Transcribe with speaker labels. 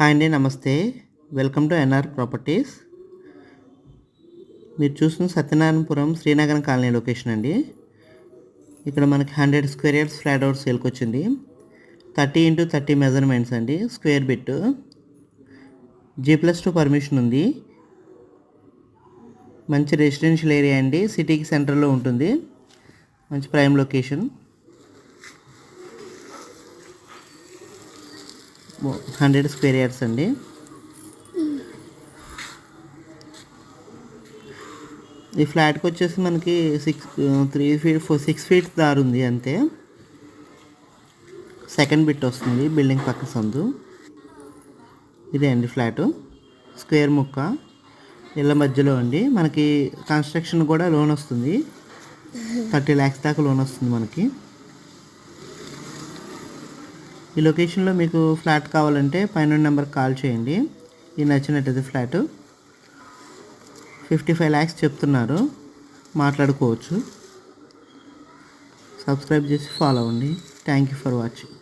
Speaker 1: Hi అండి నమస్తే. Welcome to N R properties. మీరు చూస్తున్న సత్యనారాయణపురం శ్రీనగరం కాలనీ లొకేషన్ అండి. ఇక్కడ మనకి hundred square yards flat out సేల్కి వచ్చింది. థర్టీ ఇంటూ థర్టీ మెజర్మెంట్స్ అండి square bit G plus two permission ఉంది. మంచి రెసిడెన్షియల్ ఏరియా అండి సిటీకి సెంటర్లో ఉంటుంది. మంచి prime location. Hundred square yards అండి. ఈ ఫ్లాట్కి వచ్చేసి మనకి six three feet four six feet దారి ఉంది అంతే. సెకండ్ బిట్ వస్తుంది బిల్డింగ్ పక్క సందు. ఇదే అండి ఫ్లాటు. స్క్వేర్ ముక్క. ఇళ్ళ మధ్యలో అండి. మనకి కన్స్ట్రక్షన్ కూడా లోన్ వస్తుంది. థర్టీ ల్యాక్స్ దాకా లోన్ వస్తుంది మనకి. ఈ లొకేషన్లో మీకు ఫ్లాట్ కావాలంటే పైన నెంబర్కి కాల్ చేయండి. ఈ నచ్చినట్టయితే ఫ్లాట్. ఫిఫ్టీ ఫైవ్ ల్యాక్స్ చెప్తున్నారు. మాట్లాడుకోవచ్చు. సబ్స్క్రైబ్ చేసి ఫాలో అవ్వండి. Thank you for watching